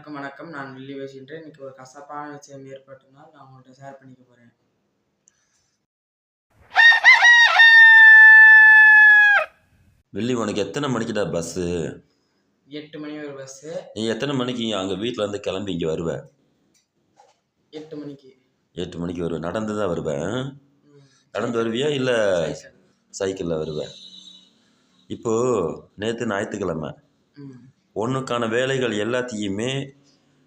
அனைவருக்கும் வணக்கம். நான் வில்லி பேசுகின்றேன் இன்னைக்கு ஒரு கசப்பான விஷயம் ஏற்பட்டனால் நான் உங்கள்கிட்ட ஷேர் பண்ணிக்க போகிறேன் வெள்ளி உனக்கு எத்தனை மணிக்குடா பஸ்ஸு எட்டு மணி ஒரு பஸ்ஸு நீ எத்தனை மணிக்கு அங்கே வீட்டில் இருந்து கிளம்பி இங்கே வருவ? எட்டு மணிக்கு. எட்டு மணிக்கு வருவேன் நடந்து தான் வருவேன். நடந்து வருவியா இல்லை சைக்கிள். சைக்கிளில் வருவேன் இப்போது நேற்று ஞாயிற்றுக்கிழமை. ம் உனக்கான வேலைகள் எல்லாத்தையுமே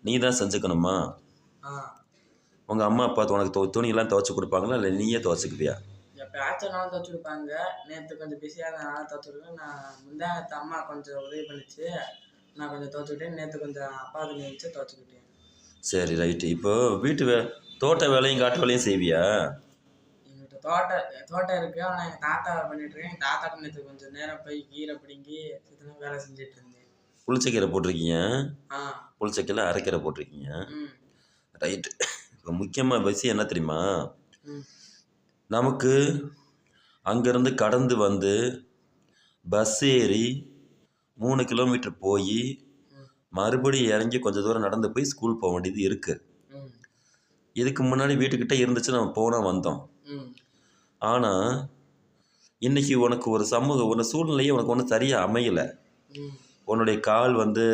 நீ தான் செஞ்சுக்கணுமா உங்கள் அம்மா அப்பா உனக்கு துணியெல்லாம் துவைச்சி கொடுப்பாங்களா? இல்லை நீயே துவைச்சிக்குவியா? எப்பயாச்சும் நாள் துவச்சி கொடுப்பாங்க. நேற்று கொஞ்சம் பிஸியாக இருந்தனால துவச்சி கொடுப்பேன் நான் முந்தானத்து அம்மா கொஞ்சம் உதவி பண்ணிச்சு. நான் கொஞ்சம் துவச்சிக்கிட்டேன் நேற்று கொஞ்சம் அப்பா துணி வச்சு துவச்சிக்கிட்டேன் சரி ரைட்டு இப்போது வீட்டு வே தோட்ட வேலையும் காட்டு வேலையும் செய்வியா? எங்கள்கிட்ட தோட்டம் தோட்டம் இருக்குது ஆனால் எங்கள் தாத்தா பண்ணிட்டு இருக்கேன். எங்கள் தாத்தாக்கு நேற்று கொஞ்சம் நேரம் போய் கீரை பிடுங்கி வேலை செஞ்சுட்டு இருந்தேன். புளிச்சக்கீரை போட்டிருக்கீங்க. புளிச்சக்கீரை அரைக்கீரை போட்டிருக்கீங்க. ரைட்டு. இப்போ முக்கியமாக விஷயம் என்ன தெரியுமா? நமக்கு அங்கேருந்து கடந்து வந்து பஸ் ஏறி மூணு கிலோமீட்டர் போய். மறுபடியும் இறங்கி கொஞ்சம் தூரம் நடந்து போய் ஸ்கூல் போக வேண்டியது இருக்குது இதுக்கு முன்னாடி வீட்டுக்கிட்ட இருந்துச்சு நம்ம போனால் வந்தோம். ஆனால் இன்னைக்கு உனக்கு ஒரு சமூக ஒரு சூழ்நிலையே உனக்கு ஒன்றும் சரியாக அமையலை. உன்னுடைய கால் வந்து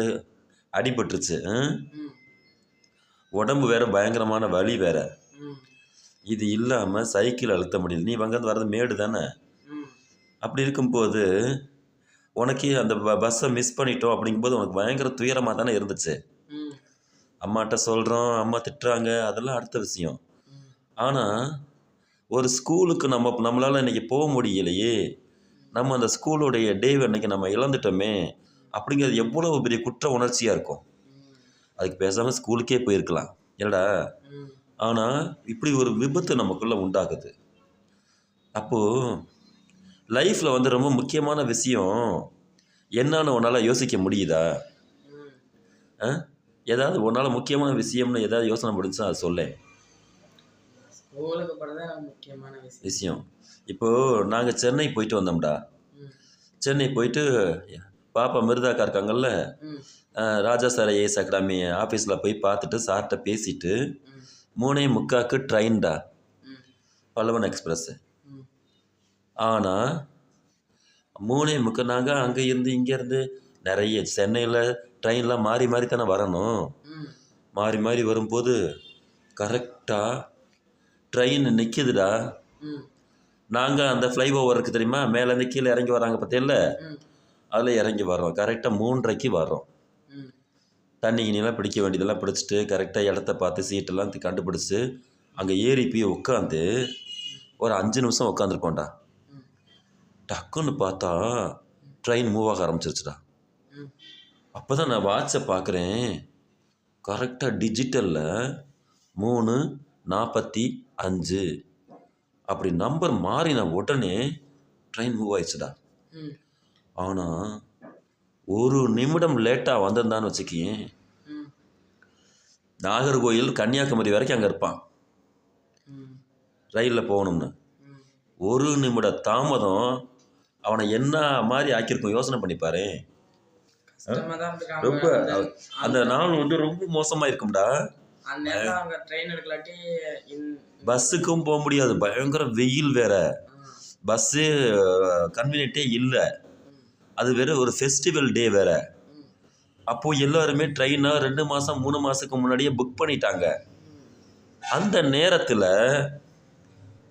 அடிபட்டுருச்சு உடம்பு வேற பயங்கரமான வலி வேற. இது இல்லாமல் சைக்கிள் அழுத்த முடியல. நீ அங்கேருந்து வர்றது மேடு தானே? அப்படி இருக்கும்போது உனக்கு அந்த ப பஸ்ஸை மிஸ் பண்ணிட்டோம் அப்படிங்கும்போது உனக்கு பயங்கர துயரமாக தானே இருந்துச்சு. அம்மாட்ட சொல்கிறோம் அம்மா திட்டுறாங்க அதெல்லாம் அடுத்த விஷயம். ஆனால் ஒரு ஸ்கூலுக்கு நம்ம நம்மளால் இன்றைக்கி போக முடியலையே. நம்ம அந்த ஸ்கூலுடைய டேவை அன்னைக்கு நம்ம இழந்துட்டோமே. அப்படிங்கிறது எவ்வளோ பெரிய குற்ற உணர்ச்சியாக இருக்கும். அதுக்கு பேசாமல் ஸ்கூலுக்கே போயிருக்கலாம். என்னடா? ஆனால் இப்படி ஒரு விபத்து நமக்குள்ளே உண்டாகுது. அப்போது லைஃப்பில் வந்து ரொம்ப முக்கியமான விஷயம் என்னன்னு உன்னால் யோசிக்க முடியுதா? ஏதாவது உன்னால் முக்கியமான விஷயம்னு ஏதாவது யோசனை முடிஞ்சா அதை முக்கியமான விஷயம். இப்போது நாங்கள் சென்னை போயிட்டு வந்தோம்டா. சென்னை போயிட்டு பாப்பா மிருதாக்கா இருக்காங்கல்ல? ராஜா சார் ஏஎஸ் அகாடமி ஆஃபீஸில் போய் பார்த்துட்டு சார்கிட்ட பேசிட்டு மூணே முக்காக்கு ட்ரெயின்டா பல்லவன் எக்ஸ்பிரஸ்ஸு ஆனால் மூணே முக்க நாங்கள் அங்கே இருந்து இங்கேருந்து நிறைய சென்னையில் ட்ரெயின்லாம் மாறி மாறி தானே வரணும். மாறி மாறி வரும்போது கரெக்டாக ட்ரெயின் நிற்கிதுடா நாங்கள் அந்த ஃப்ளைஓவர் இருக்குது தெரியுமா? மேலேருந்து கீழே இறங்கி வராங்க பார்த்தியில்ல ம். அதில் இறங்கி வரோம் கரெக்டாக மூன்றரைக்கு வரோம் தண்ணி கிணிலாம் பிடிக்க வேண்டியதெல்லாம் பிடிச்சிட்டு கரெக்டாக இடத்த பார்த்து சீட்டெல்லாம் கண்டுபிடிச்சு அங்கே ஏறி போய் உட்காந்து ஒரு அஞ்சு நிமிஷம் உட்காந்துருப்போம்டா டக்குன்னு பார்த்தா ட்ரெயின் மூவ் ஆக ஆரம்பிச்சிருச்சுடா. அப்போ தான் நான் வாட்சை பார்க்குறேன். கரெக்டாக டிஜிட்டலில் மூணு நாற்பத்தி அஞ்சு. அப்படி நம்பர் மாறின உடனே ட்ரெயின் மூவ் ஆயிடுச்சுடா. ஆனால் ஒரு நிமிடம் லேட்டாக வந்திருந்தான்னு வச்சுக்கியேன் நாகர்கோயில் கன்னியாகுமரி வரைக்கும் அங்கே இருப்பான். ரயிலில் போகணும்னு. ஒரு நிமிட தாமதம் அவனை என்ன மாதிரி ஆக்கியிருக்கும் யோசனை பண்ணிப்பாரு. ரொம்ப அந்த- நாள் வந்து ரொம்ப மோசமாக இருக்கும்டா. பஸ்ஸுக்கும் போக முடியாது. பயங்கர வெயில் வேற. பஸ்ஸு கன்வீனியன்ட்டே இல்லை. அது வேற ஒரு ஃபெஸ்டிவல் டே வேற. அப்போது எல்லாருமே ட்ரெயினை ரெண்டு மாதம் மூணு மாதத்துக்கு முன்னாடியே புக் பண்ணிட்டாங்க. அந்த நேரத்தில்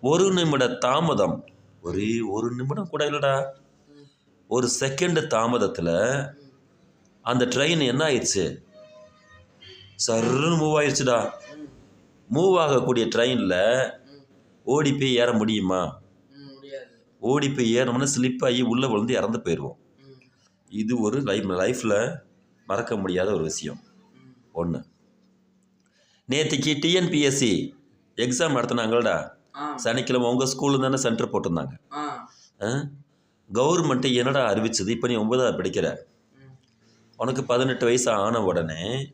ஒரு நிமிட தாமதம். ஒரே ஒரு நிமிடம் கூட இல்லைடா. ஒரு செகண்ட் தாமதத்தில். அந்த ட்ரெயின் என்ன ஆயிடுச்சு? சர்ன்னு மூவ் ஆயிடுச்சுடா. மூவ் ஆகக்கூடிய ட்ரெயினில் ஓடி போய் ஏற முடியுமா? ஓடி போய் ஏறணும்னா ஸ்லிப் ஆகி உள்ளே விழுந்து இறந்து போயிடுவோம் இது ஒரு லைஃப் லைஃப்பில் மறக்க முடியாத ஒரு விஷயம். ஒன்று நேற்றுக்கு டிஎன்பிஎஸ்சி எக்ஸாம் நடத்துனாங்கள்டா. சனிக்கிழமை உங்கள் ஸ்கூலில் தானே சென்டர் போட்டிருந்தாங்க. கவர்மெண்ட்டு என்னடா அறிவிச்சது? இப்போ நீ ஒன்பதாவது படிக்கிற. உனக்கு பதினெட்டு வயசு ஆன உடனே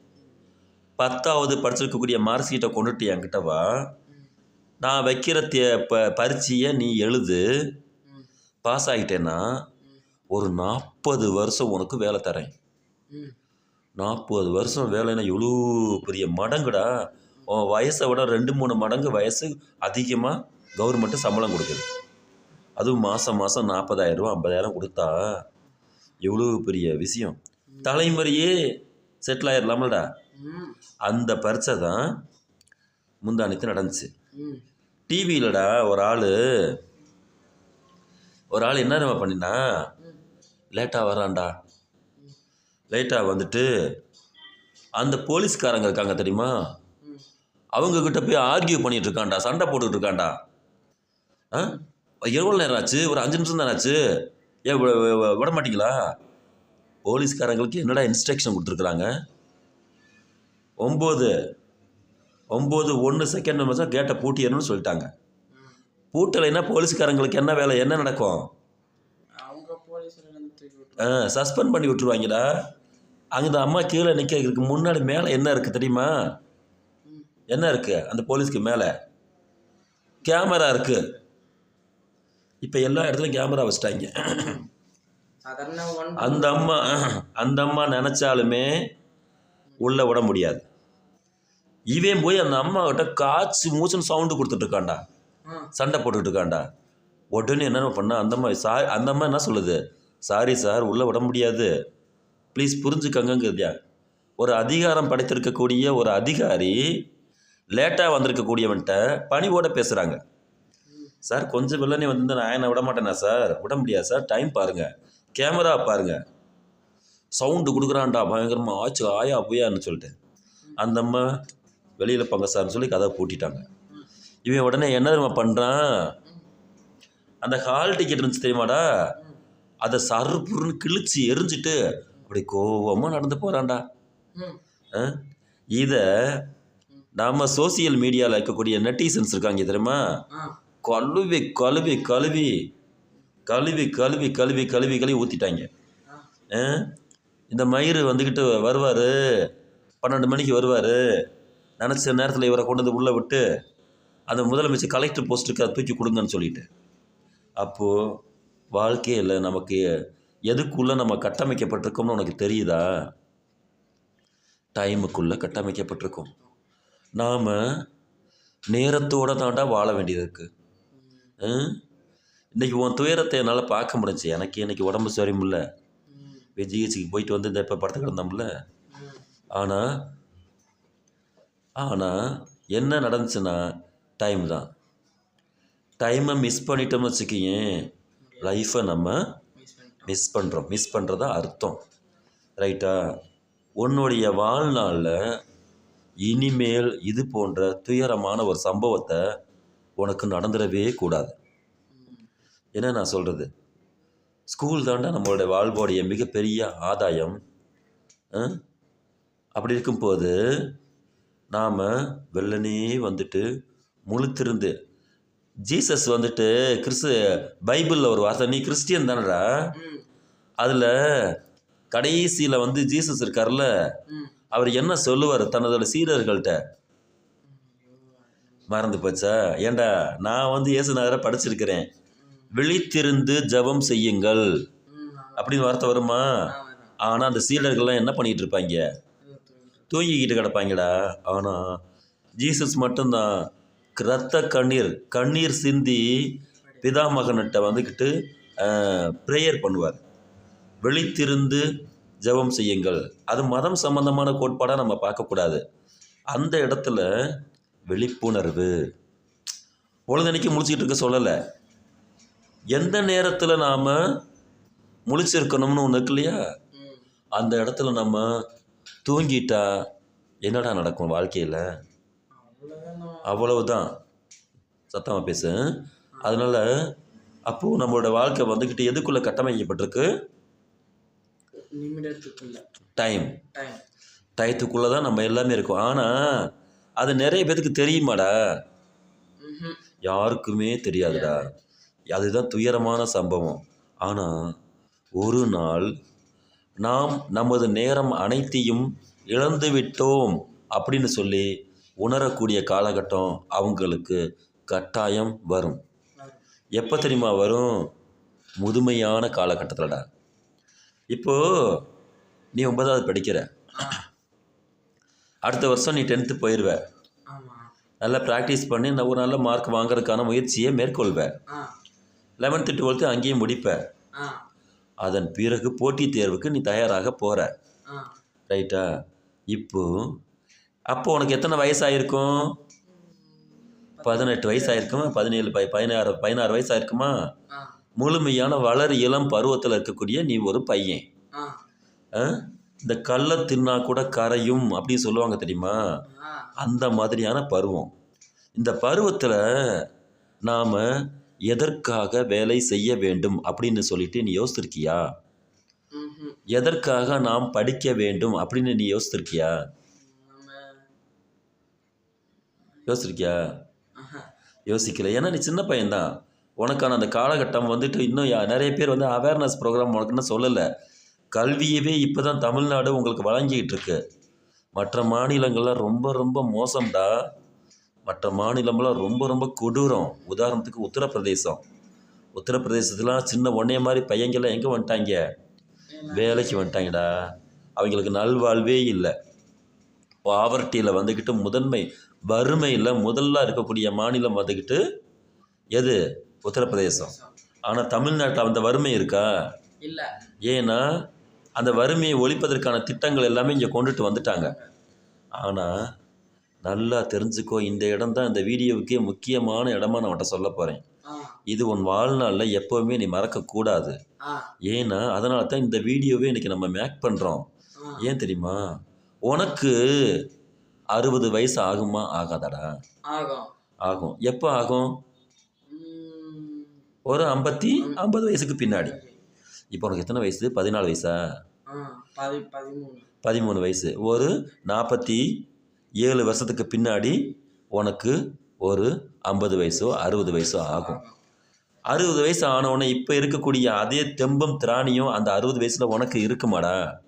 பத்தாவது படிச்சிருக்கக்கூடிய மார்க் ஷீட்டை கொண்டுட்டு என்கிட்ட வா. நான் வைக்கிற தே ப பரீட்சையை நீ எழுது. பாஸ் ஆகிட்டேன்னா ஒரு நாற்பது வருஷம் உனக்கு வேலை தரேன். நாற்பது வருஷம் வேலைன்னா எவ்வளோ பெரிய மடங்குடா? உன் வயசை விட ரெண்டு மூணு மடங்கு வயசு அதிகமாக கவர்மெண்ட்டு சம்பளம் கொடுக்குது. அதுவும் மாதம் மாதம் நாற்பதாயிரம் ரூபா ஐம்பதாயிரம் கொடுத்தா எவ்வளோ பெரிய விஷயம். தலைமுறையே செட்டில் ஆயிடலாமல்டா அந்த பரீட்சை தான் முந்தானத்து நடந்துச்சு. டிவியிலடா ஒரு ஆள் ஒரு ஆள் என்ன நம்ம பண்ணினா லேட்டாக வரான்டா லேட்டாக வந்துட்டு அந்த போலீஸ்காரங்க இருக்காங்க தெரியுமா? அவங்கக்கிட்ட போய் ஆர்கியூ பண்ணிகிட்டு இருக்கான்டா சண்டை போட்டுக்கிட்டு இருக்காண்டா ஆ? எவ்வளோ நேரம் ஆச்சு? ஒரு அஞ்சு நிமிஷம் தானே ஆச்சு? ஏன் விட மாட்டீங்களா? போலீஸ்காரங்களுக்கு என்னடா இன்ஸ்ட்ரக்ஷன் கொடுத்துருக்குறாங்க? ஒம்பது ஒம்பது ஒன்று செகண்ட் நிமிஷம் கேட்டை பூட்டிடணும்னு சொல்லிட்டாங்க. பூட்டலைன்னா போலீஸ்காரங்களுக்கு என்ன வேலை? என்ன நடக்கும் அவங்க போலீஸ்ல இருந்து தூக்கி விட்டு சஸ்பெண்ட் பண்ணி விட்டுருவாங்கடா. அங்கே அம்மா கீழே நிற்கிறதுக்கு முன்னாடி மேலே என்ன இருக்குது தெரியுமா? என்ன இருக்குது அந்த போலீஸ்க்கு மேலே. கேமரா இருக்குது இப்போ எல்லா இடத்துலையும் கேமரா வச்சுட்டாங்க. அந்த அம்மா அந்த அம்மா நினச்சாலுமே உள்ளே விட முடியாது. இவன் போய் அந்த அம்மா கிட்ட காய்ச்சி மூச்சுன்னு சவுண்டு கொடுத்துட்டு இருக்கான்டா. ஆ. சண்டை போட்டுக்கிட்டு இருக்கான்டா. உடனே என்ன பண்ணா? அந்த அம்மா சா அந்த அம்மா என்ன சொல்லுது? சாரி சார் உள்ளே விட முடியாது. ப்ளீஸ் புரிஞ்சுக்கங்கங்கிறதியா? ஒரு அதிகாரம் படைத்திருக்கக்கூடிய ஒரு அதிகாரி லேட்டாக வந்திருக்கக்கூடியவன்ட்ட பணிவோட பேசுகிறாங்க சார் கொஞ்சம் வெள்ளனே வந்து நான் என்ன விட மாட்டேனா சார் விட முடியாது சார் டைம் பாருங்கள் கேமரா பாருங்கள் சவுண்டு கொடுக்குறான்டா பயங்கரமாக ஆச்சு ஆயா புயான்னு சொல்லிட்டு. அந்த அம்மா வெளியில் போங்க சார்னு சொல்லி கதை பூட்டிட்டாங்க. இவன் உடனே என்ன தெரியுமா பண்ணுறான் அந்த ஹால் டிக்கெட் இருந்துச்சு தெரியுமாடா? அதை சருப்புருன்னு கிழிச்சு எரிஞ்சிட்டு அப்படி கோவமாக நடந்து போகிறான்டா இதை நம்ம சோசியல் மீடியாவில் இருக்கக்கூடிய நெட்டிசன்ஸ் இருக்காங்க தெரியுமா? கழுவி கழுவி கழுவி கழுவி கழுவி கழுவி கழுவி கழுவி ஊற்றிட்டாங்க இந்த மயிறு வந்துக்கிட்டு வருவார். பன்னெண்டு மணிக்கு வருவார். நினச்ச நேரத்தில் இவரை கொண்டு வந்து உள்ளே விட்டு அந்த முதலமைச்சர் கலெக்டர் போஸ்ட்டுக்கு அதை தூக்கி கொடுங்கன்னு சொல்லிட்டு. அப்போது வாழ்க்கையில் நமக்கு எதுக்குள்ளே நம்ம கட்டமைக்கப்பட்டிருக்கோம்னு உனக்கு தெரியுதா? டைமுக்குள்ளே கட்டமைக்கப்பட்டிருக்கோம். நாம் நேரத்தோடு தாண்டா வாழ வேண்டியது இருக்குது இன்றைக்கி உன் துயரத்தை என்னால் பார்க்க முடிஞ்சுச்சு எனக்கு இன்னைக்கு உடம்பு சரியில்லை. ம் ஜிஹெச்சுக்கு போயிட்டு வந்து இந்த இப்போ படத்தை கிடந்தோம்ல. ஆனால் ஆனால் என்ன நடந்துச்சுன்னா டைம் தான். டைமை மிஸ் பண்ணிட்டோம்னு வச்சுக்கிங்க லைஃப்பை நம்ம மிஸ் பண்ணுறோம் மிஸ் பண்ணுறதா அர்த்தம். ரைட்டா உன்னுடைய வாழ்நாளில் இனிமேல் இது போன்ற துயரமான ஒரு சம்பவத்தை உனக்கு நடந்துடவே கூடாது. என்ன நான் சொல்கிறது ஸ்கூல் தாண்டா நம்மளுடைய வாழ்வோடைய மிகப்பெரிய ஆதாயம். அப்படி இருக்கும்போது நாம் வெள்ளனே வந்துட்டு முழுத்திருந்து ஜீசஸ் வந்துட்டு கிறிஸ்து பைபிளில் ஒரு வார்த்தை நீ கிறிஸ்டியன் தானடா? அதில் கடைசியில் வந்து ஜீசஸ் இருக்கார்ல அவர் என்ன சொல்லுவார் தன்னதோட சீடர்கள்ட்ட? மறந்து போச்சா? ஏண்டா நான் வந்து இயேசுநாதரை படிச்சிருக்கிறேன். விழித்திருந்து ஜெபம் செய்யுங்கள். அப்படின்னு வார்த்தை வருமா? ஆனால் அந்த சீடர்கள்லாம் என்ன பண்ணிட்டு இருப்பாங்க தூங்கிக்கிட்டு கிடப்பாங்கடா. ஆனால் ஜீசஸ் மட்டும்தான். ரத்த கண்ணீர் கண்ணீர் சிந்தி பிதாமகன்கிட்ட வந்துக்கிட்டு ப்ரேயர் பண்ணுவார். வெளித்திருந்து ஜெபம் செய்யுங்கள். அது மதம் சம்பந்தமான கோட்பாடாக நம்ம பார்க்கக்கூடாது. அந்த இடத்துல விழிப்புணர்வு. பொழுதனைக்கு முழிச்சிக்கிட்டு இருக்க சொல்லலை. எந்த நேரத்தில் நாம் முழிச்சிருக்கணும்னு ஒன்று இருக்கு இல்லையா? அந்த இடத்துல நம்ம தூங்கிட்டா என்னடா நடக்கும் வாழ்க்கையில்? அவ்வளவுதான். சத்தமாக பேசு. அதனால் அப்போது நம்மளோட வாழ்க்கை வந்துக்கிட்டு எதுக்குள்ளே கட்டமைக்கப்பட்டிருக்கு? டைம் டயத்துக்குள்ளே தான் நம்ம எல்லாமே இருக்கோம். ஆனால் அது நிறைய பேத்துக்கு தெரியுமாடா? யாருக்குமே தெரியாதுடா. அதுதான் துயரமான சம்பவம். ஆனால் ஒரு நாள் நாம் நமது நேரம் அனைத்தையும் இழந்து விட்டோம் அப்படின்னு சொல்லி உணரக்கூடிய காலகட்டம் அவங்களுக்கு கட்டாயம் வரும். எப்போ தெரியுமா வரும்? முதுமையான காலகட்டத்தில்டா. இப்போது நீ ஒன்பதாவது படிக்கிற. அடுத்த வருஷம் நீ டென்த்து போயிடுவ நல்லா ப்ராக்டிஸ் பண்ணி நான் ஒரு நல்ல மார்க் வாங்குறதுக்கான முயற்சியை மேற்கொள்வ. லெவன்த்து டுவெல்த்து அங்கேயும் முடிப்ப. அதன் பிறகு போட்டித் தேர்வுக்கு நீ தயாராக போகிற ரைட்டா? இப்போ அப்போ உனக்கு எத்தனை வயசாயிருக்கும்? பதினெட்டு வயசு ஆயிருக்குமா பதினேழு பை பதினாறு பதினாறு வயசு ஆயிருக்குமா ஆ. முழுமையான வளர் இளம் பருவத்தில் இருக்கக்கூடிய நீ ஒரு பையன்? இந்த கல்லை தின்னா கூட கரையும் அப்படின்னு சொல்லுவாங்க தெரியுமா? அந்த மாதிரியான பருவம். இந்த பருவத்தில் நாம் எதற்காக வேலை செய்ய வேண்டும் அப்படின்னு சொல்லிட்டு நீ யோசிச்சிருக்கியா ம்ஹும். எதற்காக நாம் படிக்க வேண்டும் அப்படின்னு நீ யோசிச்சிருக்கியா நம்ம யோசிச்சிருக்கியா. யோசிக்கல. ஏன்னா நீ சின்ன பையன்தான் உனக்கான அந்த காலகட்டம் வந்துட்டு இன்னும் நிறைய பேர் வந்து அவேர்னஸ் ப்ரோக்ராம் உனக்கு இன்னும் சொல்லலை. கல்வியவே இப்போ தான் தமிழ்நாடு உங்களுக்கு வழங்கிக்கிட்டு இருக்கு மற்ற மாநிலங்கள்லாம் ரொம்ப ரொம்ப மோசம்டா. மற்ற மாநிலம்லாம் ரொம்ப ரொம்ப கொடூரம். உதாரணத்துக்கு உத்தரப்பிரதேசம். உத்தரப்பிரதேசத்துலாம் சின்ன ஒன்றைய மாதிரி பையங்கெல்லாம் எங்கே வந்துட்டாங்க? வேலைக்கு வந்துட்டாங்கடா. அவங்களுக்கு நல்வாழ்வே இல்லை. பாவர்ட்டியில் வந்துக்கிட்டு முதன்மை. வறுமையில் முதல்ல இருக்கக்கூடிய மாநிலம் வந்துக்கிட்டு எது? உத்தரப்பிரதேசம். ஆனால் தமிழ்நாட்டில் அந்த வறுமை இருக்கா? இல்ல. ஏன்னா அந்த வறுமையை ஒழிப்பதற்கான திட்டங்கள் எல்லாமே இங்கே கொண்டுட்டு வந்துட்டாங்க. ஆனால் நல்லா தெரிஞ்சுக்கோ இந்த இடம் தான் இந்த வீடியோவுக்கே முக்கியமான இடமா நான் உன்ட்ட சொல்ல போகிறேன் இது உன் வாழ்நாளில் எப்போவுமே நீ மறக்கக்கூடாது ஏன்னா அதனால தான் இந்த வீடியோவே இன்றைக்கி நம்ம மேக் பண்ணுறோம் ஏன் தெரியுமா? உனக்கு அறுபது வயசு ஆகுமா? ஆகாதாடா. ஆகும். ஆகும். எப்போ ஆகும். ஒரு ஐம்பத்தி ஐம்பது வயசுக்கு பின்னாடி. இப்போ உனக்கு எத்தனை வயசு? பதினாலு வயசா? பதிமூணு வயசு. ஒரு நாற்பத்தி ஏழு வருஷத்துக்கு பின்னாடி உனக்கு ஒரு ஐம்பது வயசோ அறுபது வயசோ ஆகும். அறுபது வயசு ஆனவுடனே இப்போ இருக்கக்கூடிய அதே தெம்பும் திராணியும் அந்த அறுபது வயசில் உனக்கு இருக்குமாடா.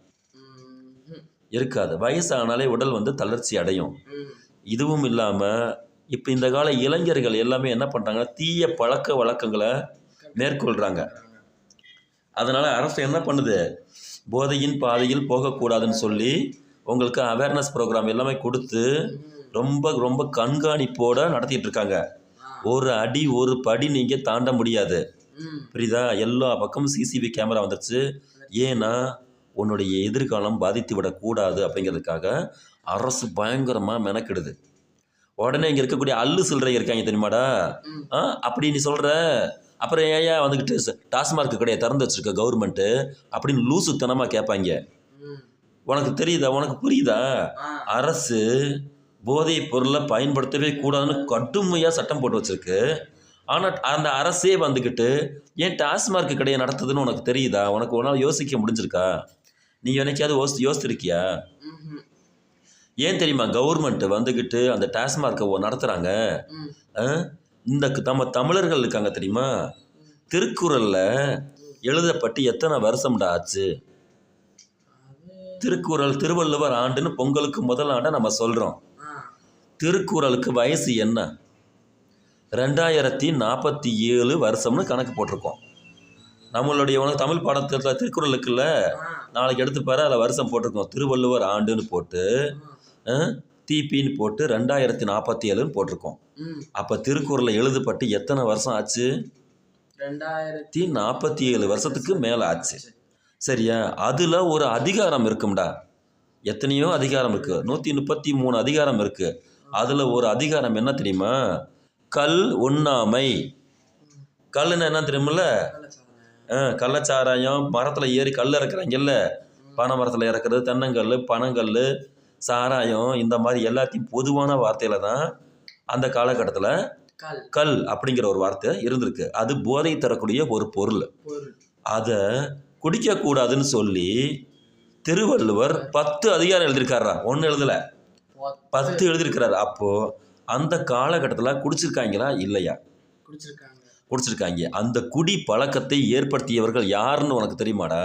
இருக்காது. வயசு ஆனாலே உடல் வந்து தளர்ச்சி அடையும். இதுவும் இல்லாமல் இப்போ இந்த கால இளைஞர்கள் எல்லாமே என்ன பண்ணுறாங்கன்னா தீய பழக்க வழக்கங்களை மேற்கொள்கிறாங்க அதனால் அரசு என்ன பண்ணுது? போதையின் பாதையில் போகக்கூடாதுன்னு சொல்லி உங்களுக்கு அவேர்னஸ் ப்ரோக்ராம் எல்லாமே கொடுத்து. ரொம்ப ரொம்ப கண்காணிப்போட நடத்திட்டு இருக்காங்க. ஒரு அடி ஒரு படி நீங்கள் தாண்ட முடியாது. புரியுதா? எல்லா பக்கமும் சிசிடிவி கேமரா வந்துருச்சு. ஏன்னா உன்னுடைய எதிர்காலம் பாதித்து விடக்கூடாது அப்படிங்கிறதுக்காக அரசு பயங்கரமாக மெனக்கிடுது. உடனே இங்கே இருக்கக்கூடிய அல்லு சில்லறை இருக்காங்க தெரியுமாடா. ஆ அப்படி நீ சொல்கிற அப்புறம் ஏயா வந்துக்கிட்டு டாஸ்மார்க் கடையை திறந்து வச்சிருக்க கவர்மெண்ட்டு அப்படின்னு லூசுத்தனமாக கேட்பாங்க. உனக்கு தெரியுதா? உனக்கு புரியுதா. அரசு போதைப் பொருளை பயன்படுத்தவே கூடாதுன்னு கடுமையாக சட்டம் போட்டு வச்சிருக்கு. ஆனால் அந்த அரசே வந்துக்கிட்டு ஏன் டாஸ்மார்க் கடையை நடத்துதுன்னு உனக்கு தெரியுதா? உனக்கு ஒரு நாள் யோசிக்க முடிஞ்சிருக்கா? நீ என்னைக்காவது யோசி யோசிச்சிருக்கியா. ஏன் தெரியுமா கவர்மெண்ட் வந்துக்கிட்டு அந்த டாஸ்மார்க்கை நடத்துகிறாங்க. இந்த நம்ம தமிழர்கள் இருக்காங்க தெரியுமா திருக்குறளில் எழுதப்பட்டு எத்தனை வருஷம்டா ஆச்சு திருக்குறள் திருவள்ளுவர் ஆண்டுன்னு பொங்கலுக்கு முதல் ஆண்டை நம்ம சொல்கிறோம். திருக்குறளுக்கு வயசு என்ன ரெண்டாயிரத்தி நாற்பத்தி ஏழு வருஷம்னு கணக்கு போட்டிருக்கோம் நம்மளுடைய தமிழ் பாடத்தில் திருக்குறள் இருக்குல்ல. நாளைக்கு எடுத்து பாரு அதில் வருஷம் போட்டிருக்கோம். திருவள்ளுவர் ஆண்டுன்னு போட்டு ஆ. டிபின்னு போட்டு ரெண்டாயிரத்தி நாற்பத்தி ஏழுன்னு போட்டிருக்கோம். அப்போ திருக்குறளில் எழுதப்பட்டு எத்தனை வருஷம் ஆச்சு? ரெண்டாயிரத்தி நாற்பத்தி ஏழு வருஷத்துக்கு மேலே ஆச்சு. சரியா? அதில் ஒரு அதிகாரம் இருக்கும்டா. எத்தனையோ அதிகாரம் இருக்குது நூற்றி முப்பத்தி மூணு அதிகாரம் இருக்குது அதில் ஒரு அதிகாரம் என்ன தெரியுமா? கல் உண்ணாமை. கல்லுன்னா என்ன தெரியுமில்ல? கள்ளச்சாராயம் மரத்தில் ஏறி கல் இறக்குறாங்கல்ல? பனை மரத்தில் இறக்குறது தென்னங்கல் பனங்கல் சாராயம் இந்த மாதிரி எல்லாத்தையும் பொதுவான வார்த்தையில் தான் அந்த காலகட்டத்தில் கல். அப்படிங்கிற ஒரு வார்த்தை இருந்திருக்கு. அது போதை தரக்கூடிய ஒரு பொருள். பொருள். அதை குடிக்கக்கூடாதுன்னு சொல்லி திருவள்ளுவர் பத்து அதிகாரம் எழுதியிருக்காரா ஒன்று எழுதலை. பத்து. எழுதியிருக்கிறாரு. அப்போது அந்த காலகட்டத்தில் குடிச்சிருக்காங்களா? இல்லையா? குடிச்சிருக்காங்க. குடிச்சிருக்காங்க அந்த குடி பழக்கத்தை ஏற்படுத்தியவர்கள் யாருன்னு உனக்கு தெரியுமாடா.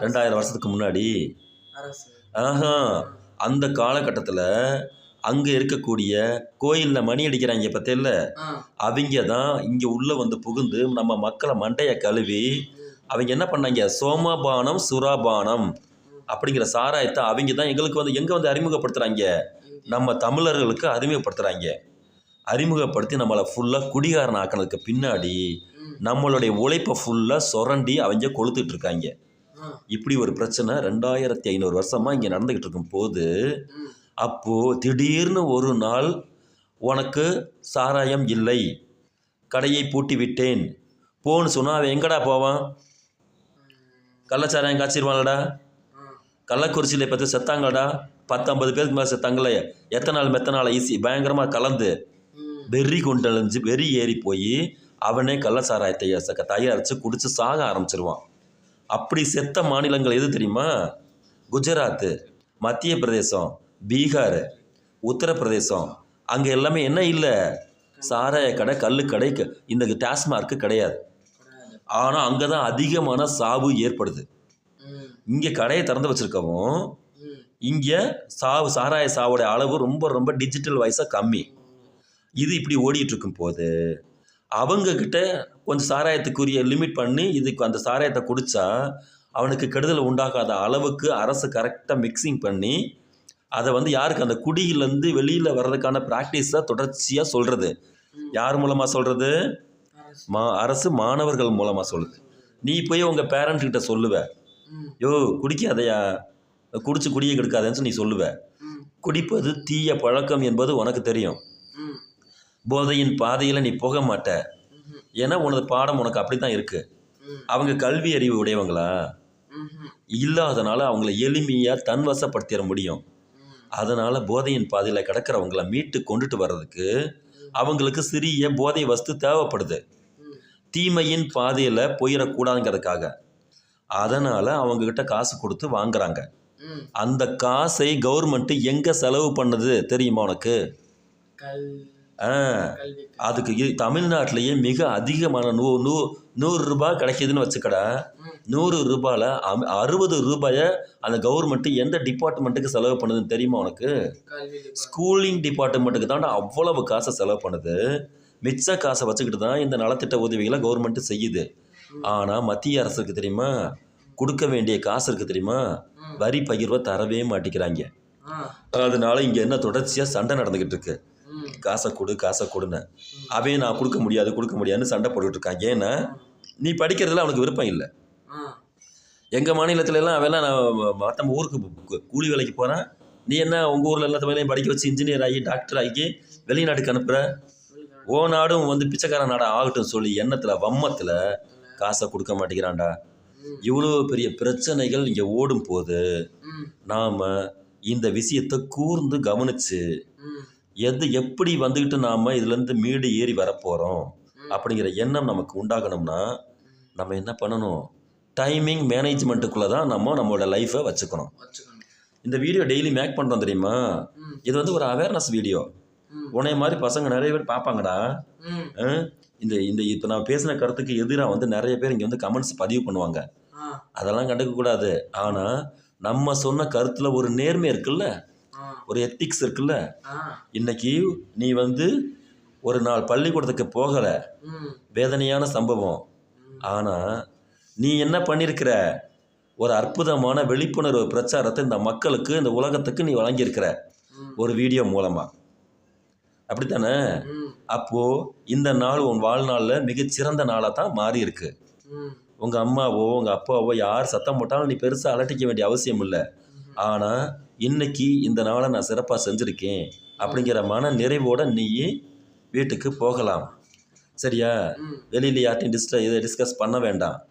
ரெண்டாயிரம் வருஷத்துக்கு முன்னாடி. ஆஹா. அந்த காலகட்டத்தில் அங்கே இருக்கக்கூடிய கோயிலில் மணி அடிக்கிறாங்க பத்தியில்ல ஆ. அவங்க தான் இங்கே உள்ளே வந்து புகுந்து நம்ம மக்களை மண்டையை கழுவி அவங்க என்ன பண்ணாங்க? சோமபானம் சுராபானம் அப்படிங்கிற சாராயத்தை அவங்க தான் எங்களுக்கு வந்து எங்கே வந்து அறிமுகப்படுத்துகிறாங்க. நம்ம தமிழர்களுக்கு அறிமுகப்படுத்துகிறாங்க அறிமுகப்படுத்தி நம்மளை ஃபுல்லாக குடிகாரன் ஆக்கினதுக்கு பின்னாடி. நம்மளுடைய உழைப்பை ஃபுல்லாக சுரண்டி அவங்க கொளுத்துட்டு இருக்காங்க. இப்படி ஒரு பிரச்சனை ரெண்டாயிரத்தி ஐநூறு வருஷமாக இங்கே நடந்துக்கிட்டு இருக்கும் போது. அப்போது திடீர்னு ஒரு நாள் உனக்கு சாராயம் இல்லை கடையை பூட்டி விட்டேன் போன்னு சொன்னால் அவன் எங்கடா போவான் கள்ளச்சாராயம் காய்ச்சிருவான்லடா. கள்ளக்குறிச்சியில் பற்றி செத்தாங்கடா பத்தொம்பது பேருக்கு மேலே செத்தாங்களே எத்தனை நாள் மெத்த நாள் ஈஸி பயங்கரமாக கலந்து. வெறி கொண்டழிஞ்சு வெறி ஏறி போய் அவனே கள்ளச்சாராயத்தை ச- தயாரித்து குடித்து சாக ஆரம்பிச்சிருவான். அப்படி செத்த மாநிலங்கள் எது தெரியுமா? குஜராத்து மத்திய பிரதேசம் பீகார் உத்தரப்பிரதேசம். அங்கே எல்லாமே என்ன இல்லை? சாராய கடை கல் கடை க- இந்த டாஸ்மார்க்கு கிடையாது. ஆனால் அங்கே தான் அதிகமான சாவு ஏற்படுது. இங்கே கடையை திறந்து வச்சுருக்கவும் இங்கே சாவு சாராய சாவோடைய அளவு ரொம்ப ரொம்ப டிஜிட்டல் வைஸாக கம்மி. இது இப்படி ஓடிட்டு இருக்கும் போது அவங்க கிட்ட கொஞ்சம் சாராயத்துக்குரிய லிமிட் பண்ணி இதுக்கு அந்த சாராயத்தை குடித்தா அவனுக்கு கெடுதல் உண்டாக்காத அளவுக்கு அரசு கரெக்டாக மிக்சிங் பண்ணி அதை வந்து யாருக்கு அந்த குடியிலேருந்து வெளியில் வர்றதுக்கான ப்ராக்டிஸை தொடர்ச்சியாக சொல்கிறது. யார் மூலமாக சொல்கிறது. மா அரசு மாணவர்கள் மூலமாக சொல்லுது நீ போய் உங்கள் பேரண்ட் கிட்ட சொல்லுவ. யோ குடிக்காதையா குடிச்சு குடியை கெடுக்காதேன்னு சொல்லி நீ சொல்லுவ. குடிப்பது தீய பழக்கம் என்பது உனக்கு தெரியும். போதையின் பாதையில் நீ போக மாட்ட. ஏன்னா உனது பாடம் உனக்கு அப்படி தான் இருக்கு ம். அவங்க கல்வி அறிவு உடையவங்களா. இல்லாதனால அவங்கள எளிமையாக தன்வசப்படுத்திட முடியும். அதனால போதையின் பாதையில் கிடக்கிறவங்கள மீட்டு கொண்டுட்டு வர்றதுக்கு அவங்களுக்கு சிறிய போதை வஸ்து தேவைப்படுது. தீமையின் பாதையில் போயிடக்கூடாதுங்கிறதுக்காக அதனால் அவங்கக்கிட்ட காசு கொடுத்து வாங்குறாங்க. அந்த காசை கவர்மெண்ட்டு எங்கே செலவு பண்ணுது தெரியுமா உனக்கு அதுக்கு தமிழ்நாட்டிலேயே மிக அதிகமான நூ நூ நூறு ரூபாய் கிடைக்கிதுன்னு வச்சுக்கடா. நூறு ரூபாயில் அம் அறுபது ரூபாயை அந்த கவர்மெண்ட்டு எந்த டிபார்ட்மெண்ட்டுக்கு செலவு பண்ணுதுன்னு தெரியுமா உனக்கு. ஸ்கூலிங் டிபார்ட்மெண்ட்டுக்கு தான் அவ்வளவு காசை செலவு பண்ணுது மிச்ச காசை வச்சுக்கிட்டு தான் இந்த நலத்திட்ட உதவிகளை கவர்மெண்ட்டு செய்யுது ஆனால் மத்திய அரசுக்கு தெரியுமா கொடுக்க வேண்டிய காசு இருக்குது தெரியுமா. வரி பகிர்வை தரவே மாட்டேங்கிறாங்க. அதனால இங்கே என்ன தொடர்ச்சியாக சண்டை நடந்துக்கிட்டு இருக்கு ம். காசை கொடு காசை கொடுன்னு அவன் நான் கொடுக்க முடியாது கொடுக்க முடியாதுன்னு சண்டை போட்டுட்டு இருக்காங்க ஏன்னா நீ படிக்கிறதுல அவனுக்கு விருப்பம் இல்லை. எங்கள் மாநிலத்துல எல்லாம் அவெல்லாம் நான் மற்ற ஊருக்கு கூலி வேலைக்கு போகிறேன் நீ என்ன உங்கள் ஊரில் எல்லாத்த வேலையும் படிக்க வச்சு இன்ஜினியர் ஆகி டாக்டர் ஆகி வெளிநாட்டுக்கு அனுப்புகிற ஓ நாடும் வந்து பிச்சைக்கார நாடா ஆகட்டும் சொல்லி எண்ணத்தில் வம்மத்தில் காசை கொடுக்க மாட்டேங்கிறான்டா. இவ்வளோ பெரிய பிரச்சனைகள் இங்கே ஓடும் போது. நாம் இந்த விஷயத்தை கூர்ந்து கவனித்து. எது எப்படி வந்துக்கிட்டு நாம் இதுலேருந்து மீடு ஏறி வரப்போகிறோம். அப்படிங்கிற எண்ணம் நமக்கு உண்டாகணும்னா நம்ம என்ன பண்ணணும் டைமிங் மேனேஜ்மெண்ட்டுக்குள்ளே தான் நம்ம நம்மளோட லைஃப்பை வச்சுக்கணும். இந்த வீடியோ டெய்லி மேக் பண்ணுறோம் தெரியுமா. இது வந்து ஒரு அவேர்னஸ் வீடியோ. உன்னைய மாதிரி பசங்க நிறைய பேர் பார்ப்பாங்கடா? இந்த இந்த இப்போ நான் பேசின கருத்துக்கு எதிராக வந்து நிறைய பேர் இங்கே வந்து கமெண்ட்ஸ் பதிவு பண்ணுவாங்க. அதெல்லாம் கண்டுக்கக்கூடாது ஆனால் நம்ம சொன்ன கருத்தில் ஒரு நேர்மை இருக்குல்ல. ஒரு எத்திக்ஸ் இருக்குல்ல. இன்னைக்கு நீ வந்து ஒரு நாள் பள்ளிக்கூடத்துக்கு போகலை. வேதனையான சம்பவம். ஆனால் நீ என்ன பண்ணியிருக்கிற ஒரு அற்புதமான விழிப்புணர்வு பிரச்சாரத்தை இந்த மக்களுக்கு இந்த உலகத்துக்கு நீ வழங்கியிருக்கிற. ஒரு வீடியோ மூலமாக அப்படித்தானே. அப்போது இந்த நாள் உன் வாழ்நாளில் மிகச்சிறந்த நாளாக தான் மாறி இருக்கு. உங்கள் அம்மாவோ உங்கள் அப்பாவோ யார் சத்தம் போட்டாலும் நீ பெருசாக அலட்டிக்க வேண்டிய அவசியம் இல்லை ஆனால் இன்னைக்கு இந்த நாளை நான் சிறப்பாக செஞ்சுருக்கேன் அப்படிங்கிற மன நிறைவோட நீ வீட்டுக்கு போகலாம். சரியா. வெளியில் யார்ட்டையும் டிஸ்ட இதை டிஸ்கஸ் பண்ண வேண்டாம்.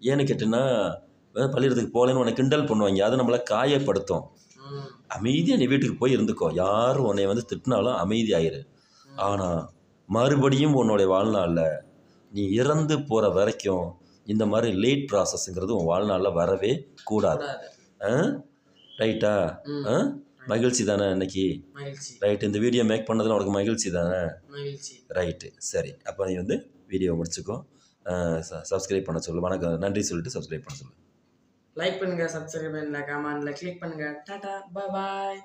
ஏன்னு கேட்டினா அஹ் பள்ளிக்கூடத்துக்கு போகலன்னு உன்னை கிண்டல் பண்ணுவாங்க. அது நம்மளை காயப்படுத்தும். அமைதியாக நீ வீட்டுக்கு போய் இருந்துக்கோ. யார் உன்னை வந்து திட்டினாலும் அமைதியாயிரு. ஆனால் மறுபடியும் உன்னுடைய வாழ்நாளில் நீ இறந்து போகிற வரைக்கும் இந்த மாதிரி லேட் ப்ராசஸ்ங்கிறது உன் வாழ்நாளில் வரவே கூடாது. கூடாது. ஆ? ரைட்டா. ஆ? மகிழ்ச்சி தானே இன்னைக்கு மகிழ்ச்சி. ரைட் இந்த வீடியோ மேக் பண்ணதில் உனக்கு மகிழ்ச்சி தானே? ரைட்டு சரி. அப்போ நீ வந்து வீடியோ முடிச்சுக்கோ. சப்ஸ்கிரைப் பண்ண சொல்லு. வணக்கம். நன்றி சொல்லிட்டு சப்ஸ்கிரைப் பண்ண சொல்லு. லைக் பண்ணுங்க சப்ஸ்கிரைப் பண்ணுங்க கமெண்ட்ல கிளிக் பண்ணுங்க. Tata bye bye